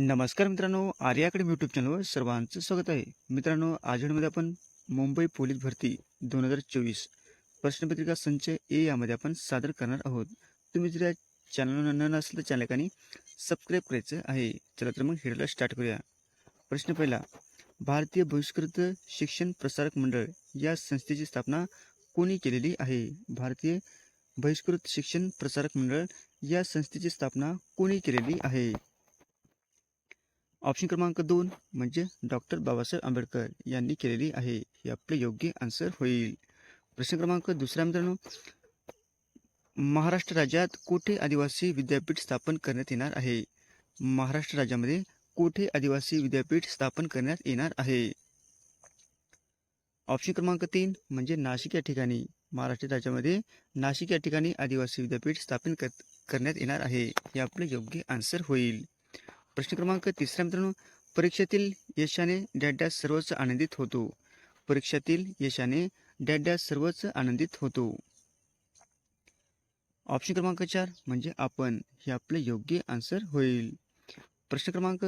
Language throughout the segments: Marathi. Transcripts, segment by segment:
नमस्कार मित्रांनो आर्याकडे यूट्यूब चॅनलवर सर्वांचं स्वागत आहे. मित्रांनो आजमध्ये आपण मुंबई पोलीस भरती दोन हजार चोवीस प्रश्नपत्रिका संच ए यामध्ये आपण सादर करणार आहोत. तुम्ही जर या चॅनलवर न नसलं तर चॅनल सबस्क्राईब करायचं आहे चला तर मग हिडला स्टार्ट करूया. प्रश्न पहिला भारतीय बहिष्कृत शिक्षण प्रसारक मंडळ या संस्थेची स्थापना कोणी केलेली आहे? भारतीय बहिष्कृत शिक्षण प्रसारक मंडळ या संस्थेची स्थापना कोणी केलेली आहे? ऑप्शन क्रमांक दोन म्हणजे डॉक्टर बाबासाहेब आंबेडकर यांनी केलेली आहे. हे आपले योग्य आन्सर होईल. प्रश्न क्रमांक दुसरा मित्रांनो महाराष्ट्र राज्यात कोठे आदिवासी विद्यापीठ स्थापन करण्यात येणार आहे? महाराष्ट्र राज्यामध्ये कोठे आदिवासी विद्यापीठ स्थापन करण्यात येणार आहे? ऑप्शन क्रमांक तीन म्हणजे नाशिक या ठिकाणी. महाराष्ट्र राज्यामध्ये नाशिक या ठिकाणी आदिवासी विद्यापीठ स्थापन कर करण्यात येणार आहे. हे आपले योग्य आन्सर होईल. प्रश्न क्रमांक तिसरा मित्रांनो परीक्षेतील यशाने डॅड्या सर्वच आनंदित होतो. परीक्षेतील यशाने डॅड्या सर्वच आनंदित होतो. ऑप्शन क्रमांक चार म्हणजे आपण हे आपलं योग्य आन्सर होईल. प्रश्न क्रमांक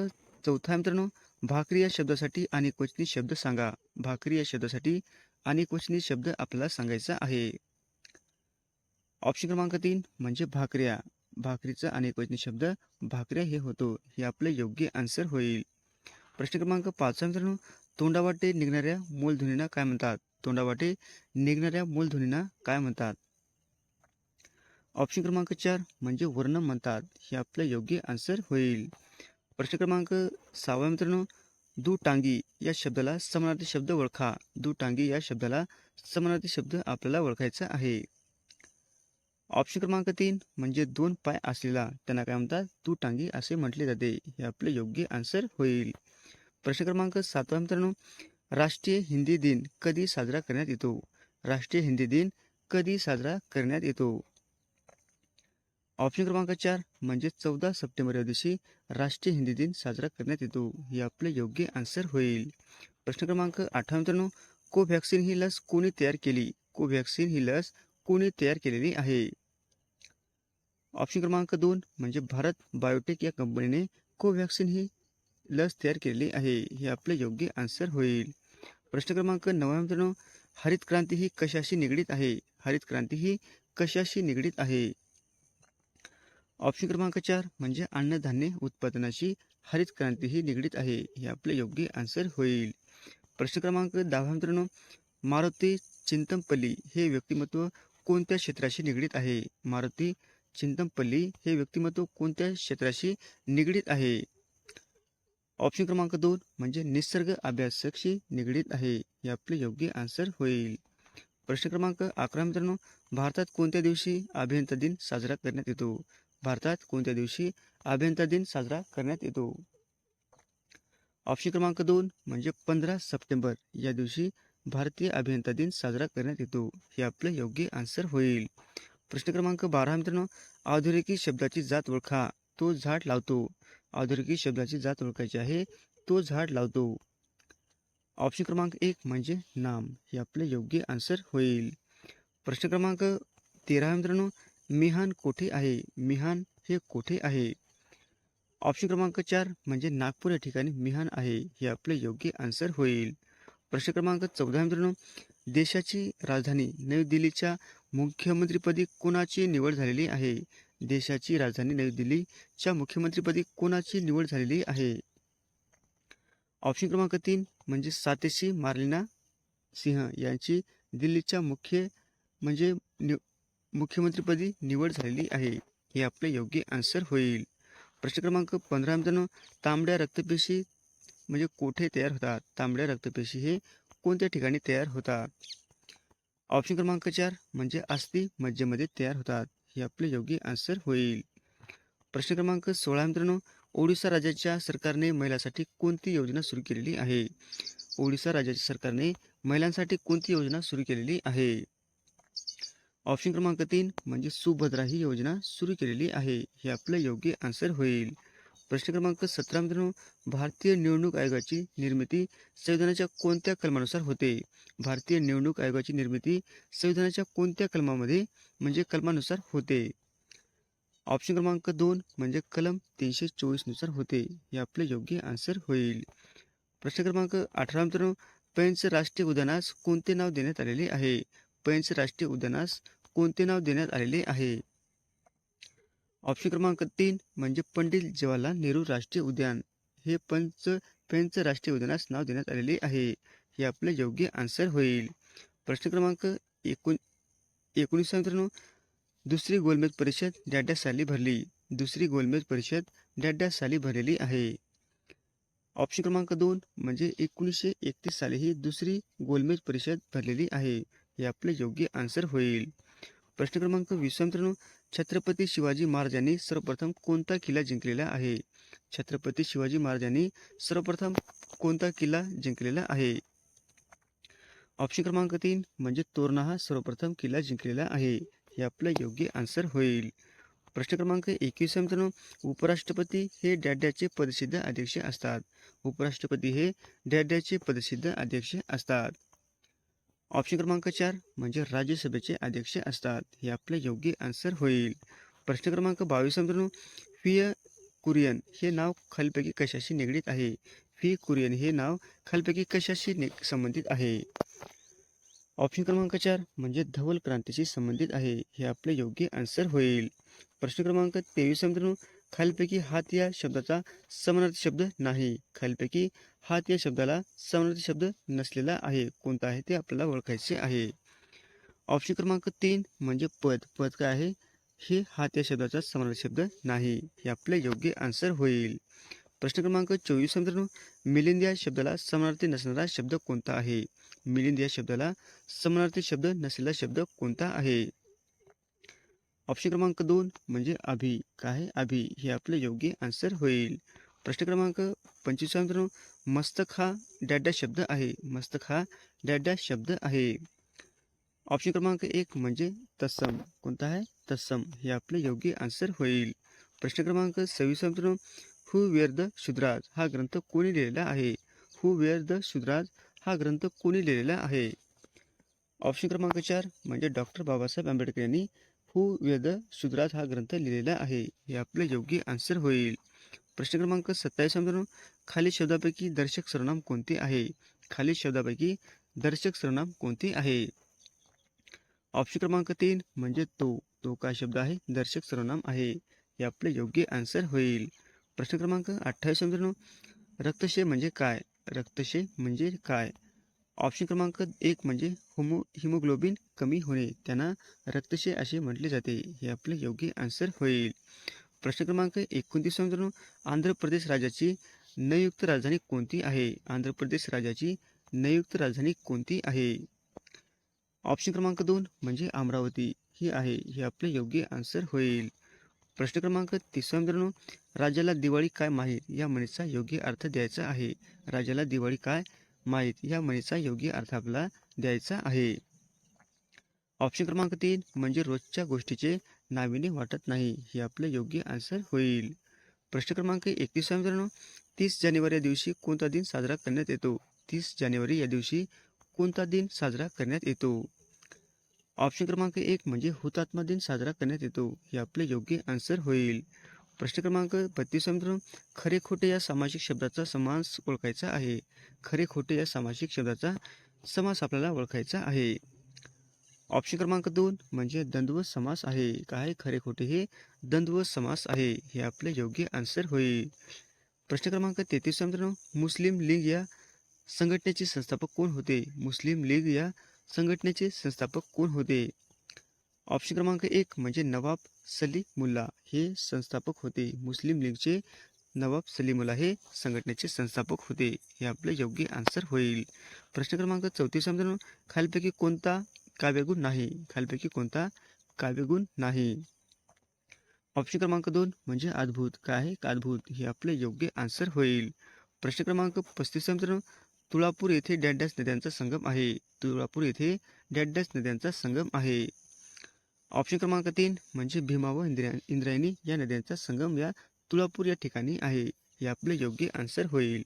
चौथा मित्रांनो भाकरी या शब्दासाठी आणि क्वचनी शब्द सांगा. भाकरी या शब्दासाठी आणि क्वचनी शब्द आपल्याला सांगायचा आहे. ऑप्शन क्रमांक तीन म्हणजे भाकऱ्या. भाकरीचा आणि शब्द भाकऱ्या हे होतो. हे आपले योग्य आन्सर होईल. प्रश्न क्रमांक पाचवा मित्रांनो तोंडावाटे निघणाऱ्या मूलध्वनींना काय म्हणतात? तोंडावाटे निघणाऱ्या मूलध्वनींना काय म्हणतात? ऑप्शन क्रमांक चार म्हणजे वर्ण म्हणतात. हे आपलं योग्य आन्सर होईल. प्रश्न क्रमांक सहावा मित्रांनो दुटांगी या शब्दाला समानार्थी शब्द ओळखा. दुटांगी या शब्दाला समानार्थी शब्द आपल्याला ओळखायचा आहे. ऑप्शन क्रमांक तीन म्हणजे दोन पाय असलेला त्यांना काय म्हणतात? तू टांगी असे म्हटले जाते. हे आपले योग्य आन्सर होईल. प्रश्न क्रमांक सातवा मित्रांनो. राष्ट्रीय हिंदी दिन कधी साजरा करण्यात येतो? राष्ट्रीय हिंदी दिन कधी साजरा करण्यात येतो? ऑप्शन क्रमांक चार म्हणजे चौदा सप्टेंबर या दिवशी राष्ट्रीय हिंदी दिन साजरा करण्यात येतो. हे आपले योग्य आन्सर होईल. प्रश्न क्रमांक आठवा मित्रांनो. कोव्हॅक्सिन ही लस कोणी तयार केली? कोव्हॅक्सिन ही लस कोणी तयार केलेली आहे? ऑप्शन क्रमांक दोन म्हणजे भारत बायोटेक या कंपनीने कोव्हॅक्सिन ही लस तयार केलेली आहे. हे आपले योग्य आन्सर होईल. प्रश्न क्रमांक नव्या मित्रांनो हरित क्रांती ही कशाशी निगडीत आहे? हरित क्रांती ही कशाशी निगडीत आहे? ऑप्शन क्रमांक चार म्हणजे अन्नधान्य उत्पादनाशी हरित क्रांती ही निगडीत आहे. हे आपले योग्य आन्सर होईल. प्रश्न क्रमांक दहा मित्रांनो मारुती चिंतमपल्ली हे व्यक्तिमत्व कोणत्या क्षेत्राशी निगडीत आहे? मारुती चिंतमपल्ली हे व्यक्तिमत्व कोणत्या क्षेत्राशी निगडीत आहे? ऑप्शन क्रमांक दोन म्हणजे निसर्ग अभ्यासकशी निगडीत आहे. हे आपले योग्य आन्सर होईल. प्रश्न क्रमांक अकरा मित्रांनो भारतात कोणत्या दिवशी अभियंता दिन साजरा करण्यात येतो? भारतात कोणत्या दिवशी अभियंता दिन साजरा करण्यात येतो? ऑप्शन क्रमांक दोन म्हणजे पंधरा सप्टेंबर या दिवशी भारतीय अभियंता दिन साजरा करण्यात येतो. हे आपलं योग्य आन्सर होईल. प्रश्न क्रमांक बारा मित्रांनो. आधुनिकी शब्दाची जात ओळखा. तो झाड लावतो. आधुनिकी शब्दाची जात ओळखायची आहे. तो झाड लावतो. ऑप्शन क्रमांक एक म्हणजे नाम. हे आपले योग्य आन्सर होईल. प्रश्न क्रमांक तेरा मित्रांनो. मिहान कोठे आहे? मिहान हे कोठे आहे? ऑप्शन क्रमांक चार म्हणजे नागपूर या ठिकाणी मिहान आहे. हे आपले योग्य आन्सर होईल. प्रश्न क्रमांक चौदा मित्रांनो. देशाची राजधानी नवी दिल्लीच्या मुख्यमंत्रीपदी कोणाची निवड झालेली आहे? देशाची राजधानी नवी दिल्लीच्या मुख्यमंत्रीपदी कोणाची निवड झालेली आहे? ऑप्शन क्रमांक तीन म्हणजे सातेशी मार्लिना सिंह यांची दिल्लीच्या मुख्य म्हणजे नि मुख्यमंत्रीपदी निवड झालेली आहे. हे आपले योग्य आन्सर होईल. प्रश्न क्रमांक पंधरा मित्रांनो तांबड्या रक्तपेशी म्हणजे कोठे तयार होतात? तांबड्या रक्तपेशी हे कोणत्या ठिकाणी तयार होतात? ऑप्शन क्रमांक चार म्हणजे अस्थि मज्जेमध्ये तयार होतात. हे आपले योग्य आन्सर होईल. प्रश्न क्रमांक सोळा मित्रांनो ओडिशा राज्याच्या सरकारने महिलांसाठी कोणती योजना सुरू केलेली आहे? ओडिशा राज्याच्या सरकारने महिलांसाठी कोणती योजना सुरू केलेली आहे? ऑप्शन क्रमांक तीन म्हणजे सुभद्रा ही योजना सुरू केलेली आहे. हे आपलं योग्य आन्सर होईल. प्रश्न क्रमांक सतरा मित्रांनो भारतीय निवडणूक आयोगाची निर्मिती संविधानाच्या कोणत्या कलमानुसार होते? भारतीय निवडणूक आयोगाची निर्मिती संविधानाच्या कोणत्या कलमामध्ये म्हणजे कलमानुसार होते? ऑप्शन क्रमांक दोन म्हणजे कलम तीनशे चोवीसनुसार होते. हे आपले योग्य आन्सर होईल. प्रश्न क्रमांक अठरा मित्रांनो पैंच राष्ट्रीय उद्यानास कोणते नाव देण्यात आलेले आहे? पैंच राष्ट्रीय उद्यानास कोणते नाव देण्यात आलेले आहे? ऑप्शन क्रमांक तीन म्हणजे पंडित जवाहरलाल नेहरू राष्ट्रीय उद्यान. हे पंच पेंच राष्ट्रीय उद्यानास नाव देण्यात आलेले आहे. हे आपले योग्य आन्सर होईल. प्रश्न क्रमांक एकोण एकोणीसशे मित्रांनो दुसरी गोलमेज परिषद डॅड्या साली भरली. दुसरी गोलमेज परिषद डॅड्या साली भरलेली आहे. ऑप्शन क्रमांक दोन म्हणजे एकोणीसशे एकतीस साली ही दुसरी गोलमेज परिषद भरलेली आहे. हे आपले योग्य आन्सर होईल. प्रश्न क्रमांक वीस मित्रांनो छत्रपती शिवाजी महाराजांनी सर्वप्रथम कोणता किल्ला जिंकलेला आहे? छत्रपती शिवाजी महाराजांनी सर्वप्रथम कोणता किल्ला जिंकलेला आहे? ऑप्शन क्रमांक तीन म्हणजे तोरणा हा सर्वप्रथम किल्ला जिंकलेला आहे. हे आपलं योग्य आन्सर होईल. प्रश्न क्रमांक एकवीस मित्रांनो. उपराष्ट्रपती हे डॅड्याचे पदसिद्ध अध्यक्ष असतात. उपराष्ट्रपती हे डॅड्याचे पदसिद्ध अध्यक्ष असतात. ऑप्शन क्रमांक चार म्हणजे राज्यसभेचे अध्यक्ष असतात. हे आपले योग्य आन्सर होईल. प्रश्न क्रमांक बावीस मित्रांनो फिय कुरियन हे नाव खालपैकी कशाशी निगडीत आहे? फी कुरियन हे नाव खालपैकी कशाशी नि संबंधित आहे? ऑप्शन क्रमांक चार म्हणजे धवल क्रांतीशी संबंधित आहे. हे आपले योग्य आन्सर होईल. प्रश्न क्रमांक तेवीस मित्रांनो खालीपैकी हात या शब्दाचा समानार्थी शब्द नाही. खालीपैकी हात या शब्दाला समानार्थी शब्द नसलेला आहे. कोणता आहे ते आपल्याला ओळखायचे आहे. ऑप्शन क्रमांक तीन म्हणजे पद. पद काय आहे? हे हात या शब्दाचा समानार्थी शब्द नाही. हे आपले योग्य आन्सर होईल. प्रश्न क्रमांक चोवीस मित्रांनो मिलिंद या शब्दाला समानार्थी नसणारा शब्द कोणता आहे? मिलिंद या शब्दाला समानार्थी शब्द नसलेला शब्द कोणता आहे? ऑप्शन क्रमांक दोन म्हणजे अभि. काय अभि? हे आपले योग्य आन्सर होईल. प्रश्न क्रमांक पंचवीस मित्रांनो, मस्तक हा डॅडा शब्द आहे. मस्तक हा डॅडा शब्द आहे. ऑप्शन क्रमांक एक म्हणजे तत्सम कोणता आहे? तत्सम हे आपले योग्य आन्सर होईल. प्रश्न क्रमांक सव्वीस मित्रांनो हु वेअर द शुद्राज हा ग्रंथ कोणी लिहिलेला आहे? हु वेअर द शुद्राज हा ग्रंथ कोणी लिहिलेला आहे? ऑप्शन क्रमांक चार म्हणजे डॉक्टर बाबासाहेब आंबेडकर यांनी हु वेद शुद्राज हा ग्रंथ लिहिलेला आहे हे आपले योग्य आन्सर होईल. प्रश्न क्रमांक सत्तावीस मित्रांनो खाली शब्दापैकी दर्शक सर्वनाम कोणते आहे? खाली शब्दापैकी दर्शक सर्वनाम कोणते आहे? ऑप्शन क्रमांक तीन म्हणजे तो. तो काय शब्द आहे? दर्शक सर्वनाम आहे हे आपले योग्य आन्सर होईल. प्रश्न क्रमांक अठ्ठावीस मित्रांनो रक्तशे म्हणजे काय? रक्तशे म्हणजे काय? ऑप्शन क्रमांक एक म्हणजे होमो हिमोग्लोबिन कमी होणे. त्यांना रक्तशे असे म्हटले जाते. हे आपले योग्य आन्सर होईल. प्रश्न क्रमांक एकोणतीस मित्रांनो आंध्र प्रदेश राज्याची नयुक्त राजधानी कोणती आहे? आंध्र प्रदेश राज्याची नयुक्त राजधानी कोणती आहे? ऑप्शन क्रमांक दोन म्हणजे अमरावती. ही आहे. हे आपले योग्य आन्सर होईल. प्रश्न क्रमांक तिसरा मित्रांनो. राजाला दिवाळी काय माहीत? या म्हणीचा योग्य अर्थ द्यायचा आहे. राज्याला दिवाळी काय माहीत? या म्हणीचा योग्य अर्थ आपल्याला द्यायचा आहे. ऑप्शन क्रमांक तीन म्हणजे रोजच्या गोष्टीचे नाविने वाटत नाही. हे आपले योग्य आन्सर होईल. प्रश्न क्रमांक एकतीस मित्रांनो. तीस जानेवारी या दिवशी कोणता दिन साजरा करण्यात येतो? तीस जानेवारी या दिवशी कोणता दिन साजरा करण्यात येतो? ऑप्शन क्रमांक एक म्हणजे हुतात्मा दिन साजरा करण्यात येतो. हे आपले योग्य आन्सर होईल. प्रश्न क्रमांक बत्तीस मित्रांनो. खरे खोटे या सामाजिक शब्दाचा समास ओळखायचा आहे. खरे खोटे या सामाजिक शब्दाचा समास आपल्याला ओळखायचा आहे. ऑप्शन क्रमांक दोन म्हणजे द्वंद्व समास आहे. काय खरे खोटे हे द्वंद्व समास आहे? हे आपले योग्य आन्सर होईल. प्रश्न क्रमांक तेहतीस मित्रांनो. मुस्लिम लीग या संघटनेचे संस्थापक कोण होते? मुस्लिम लीग या संघटनेचे संस्थापक कोण होते? ऑप्शन क्रमांक एक म्हणजे नवाब सलीमुल्ला हे संस्थापक होते. मुस्लिम लीगचे नवाब सलीमुल्ला हे संघटनेचे संस्थापक होते. हे आपले योग्य आन्सर होईल. प्रश्न क्रमांक चौतीस मित्रांनो खालपैकी कोणता काव्यगुण नाही? खालपैकी कोणता काव्यगुण नाही? ऑप्शन क्रमांक दोन म्हणजे अद्भुत. काय आहे? अद्भुत. हे आपले योग्य आन्सर होईल. प्रश्न क्रमांक पस्तीस मित्रांनो तुळापूर येथे डॅडॅस नद्यांचा संगम आहे. तुळापूर येथे डॅडॅस नद्यांचा संगम आहे. ऑप्शन क्रमांक तीन म्हणजे भीमा व इंद्रा इंद्रायणी या नद्यांचा संगम या तुळापूर या ठिकाणी आहे. हे आपले योग्य आन्सर होईल.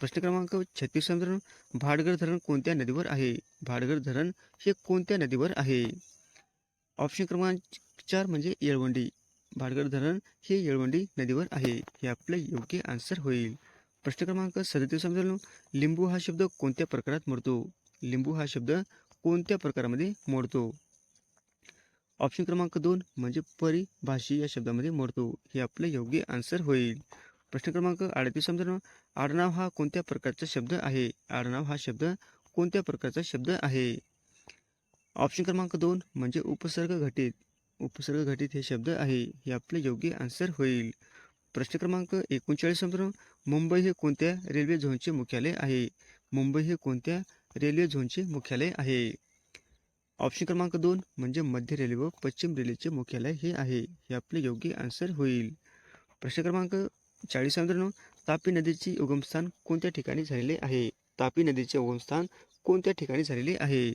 प्रश्न क्रमांक छत्तीस धरण भाडगर धरण कोणत्या नदीवर आहे? भाडगर धरण हे कोणत्या नदीवर आहे? ऑप्शन क्रमांक चार म्हणजे येळवंडी. भाडगर धरण हे येळवंडी नदीवर आहे. हे आपलं योग्य आन्सर होईल. प्रश्न क्रमांक सदतीस मित्रांनो लिंबू हा शब्द कोणत्या प्रकारात मोडतो? लिंबू हा शब्द कोणत्या प्रकारामध्ये मोडतो? ऑप्शन क्रमांक दोन म्हणजे परिभाषी या शब्दामध्ये मोडतो. हे आपलं योग्य आन्सर होईल. प्रश्न क्रमांक अडतीस मित्रांनो आडनाव हा कोणत्या प्रकारचा शब्द आहे? आडनाव हा शब्द कोणत्या प्रकारचा शब्द आहे? ऑप्शन क्रमांक दोन म्हणजे उपसर्ग घटित उपसर्ग घटित हे शब्द आहे. हे आपले योग्य आन्सर होईल. प्रश्न क्रमांक एकोणचाळीस मुंबई हे कोणत्या रेल्वे झोनचे मुख्यालय आहे? मुंबई हे कोणत्या रेल्वे झोनचे मुख्यालय आहे? ऑप्शन क्रमांक दोन म्हणजे मध्य रेल्वे व पश्चिम रेल्वेचे मुख्यालय हे आहे. हे आपले योग्य आन्सर होईल. प्रश्न क्रमांक चाळीस मित्रांनो तापी नदीचे उगमस्थान कोणत्या ठिकाणी झालेले आहे? तापी नदीचे उगमस्थान कोणत्या ठिकाणी झालेले आहे?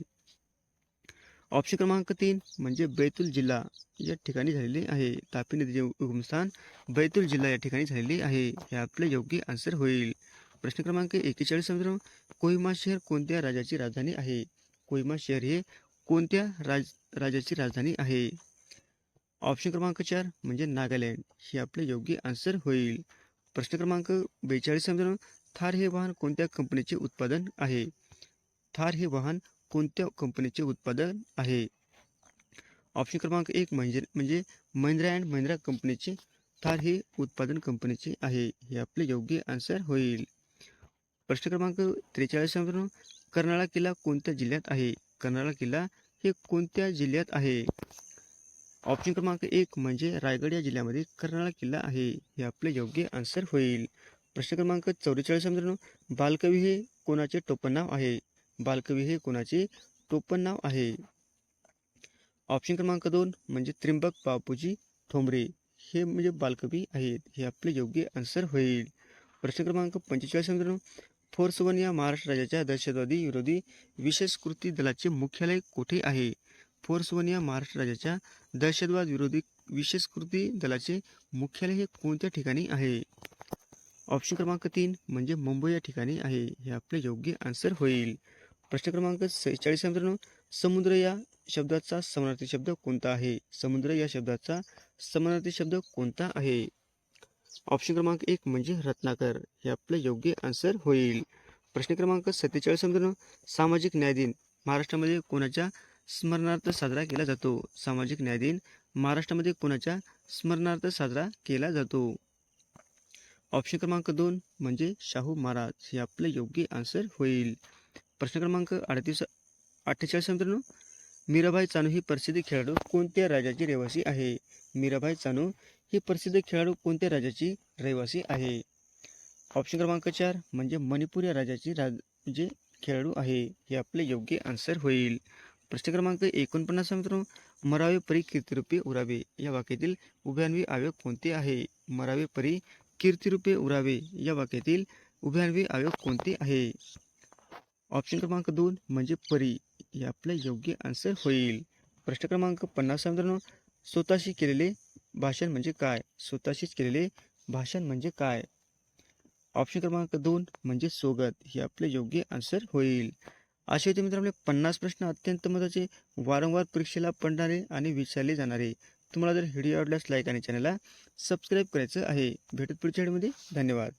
ऑप्शन क्रमांक तीन म्हणजे बैतूल जिल्हा या ठिकाणी झालेले आहे. तापी नदीचे उगमस्थान बैतूल जिल्हा या ठिकाणी झालेले आहे. हे आपले योग्य आन्सर होईल. प्रश्न क्रमांक एकेचाळीस समजा कोहिमा शहर कोणत्या राज्याची राजधानी आहे? कोहिमा शहर हे कोणत्या राज राज्याची राजधानी आहे? ऑप्शन क्रमांक चार म्हणजे नागालँड. हे आपले योग्य आन्सर होईल. प्रश्न क्रमांक बेचाळीस समजा थार हे वाहन कोणत्या कंपनीचे उत्पादन आहे? थार हे वाहन कोणत्या कंपनीचे उत्पादन आहे? ऑप्शन क्रमांक एक म्हणजे म्हणजे महिंद्रा अँड महिंद्रा कंपनीचे थार हे उत्पादन कंपनीचे आहे. हे आपले योग्य आन्सर होईल. प्रश्न क्रमांक त्रेचाळीस मित्रांनो कर्नाळा किल्ला कोणत्या जिल्ह्यात आहे? कर्नाळा किल्ला हे कोणत्या जिल्ह्यात आहे? ऑप्शन क्रमांक एक म्हणजे रायगड या जिल्ह्यामध्ये कर्नाळा किल्ला आहे. हे आपले योग्य आन्सर होईल. प्रश्न क्रमांक चौवेचाळीस मित्रांनो बालकवी हे कोणाचे टोपण नाव आहे? बालकवी हे कोणाचे टोपण नाव आहे? ऑप्शन क्रमांक दोन म्हणजे त्रिंबक बापूजी ठोंबरे. हे म्हणजे बालकवी आहेत. हे आपले योग्य आन्सर होईल. प्रश्न क्रमांक पंचेचाळीस मित्रांनो. फोर्स वन या महाराष्ट्र राज्याच्या दहशतवादी विरोधी विशेष कृती दलाचे मुख्यालय कुठे आहे? फोर्स वन या महाराष्ट्र राज्याच्या दहशतवाद विरोधी विशेष कृती दलाचे मुख्यालय हे कोणत्या ठिकाणी आहे? ऑप्शन क्रमांक तीन म्हणजे मुंबई या ठिकाणी आहे. हे आपले योग्य आन्सर होईल. प्रश्न क्रमांक सेहेचाळीस मित्रांनो. समुद्र या शब्दाचा समानार्थी शब्द कोणता आहे? समुद्र या शब्दाचा समानार्थी शब्द कोणता आहे? ऑप्शन क्रमांक एक म्हणजे रत्नाकर. हे आपलं योग्य आन्सर होईल. प्रश्न क्रमांक सत्तेचाळीस मित्रांनो. सामाजिक न्याय दिन महाराष्ट्रामध्ये कोणाच्या स्मरणार्थ साजरा केला जातो? सामाजिक न्याय दिन महाराष्ट्रामध्ये कोणाच्या स्मरणार्थ साजरा केला जातो? ऑप्शन क्रमांक दोन म्हणजे शाहू महाराज. हे आपलं योग्य आन्सर होईल. प्रश्न क्रमांक अडतीस अठ्ठेचाळीस मित्रांनो मीराबाई चानू ही प्रसिद्ध खेळाडू कोणत्या राज्याची रहिवासी आहे? मीराबाई चानू ही प्रसिद्ध खेळाडू कोणत्या राज्याची रहिवासी आहे? ऑप्शन क्रमांक चार म्हणजे मणिपूर या राज्याची राज जे खेळाडू आहे. हे आपले योग्य आन्सर होईल. प्रश्न क्रमांक एकोणपन्नास मित्रांनो मरावे परी कीर्तिरूपे उरावे या वाक्यातील उभ्यान्वी अवयव कोणते आहे? मरावे परी कीर्तिरूपे उरावे या वाक्यातील उभ्यान्वी अवयव कोणते आहे? ऑप्शन क्रमांक दोन म्हणजे परी. हे आपलं योग्य आन्सर होईल. प्रश्न क्रमांक पन्नास मित्रांनो. स्वतःशी केलेले भाषण म्हणजे काय? स्वतःशीच केलेले भाषण म्हणजे काय? ऑप्शन क्रमांक दोन म्हणजे सोगत हे आपले योग्य आन्सर होईल. असे होते मित्रांनो आपले पन्नास प्रश्न अत्यंत महत्त्वाचे. वारंवार परीक्षेला पडणारे आणि विचारले जाणारे. तुम्हाला जर व्हिडिओ आवडल्यास लाईक आणि चॅनलला सबस्क्राईब करायचं आहे. भेटत पुढच्या व्हिडिओमध्ये धन्यवाद.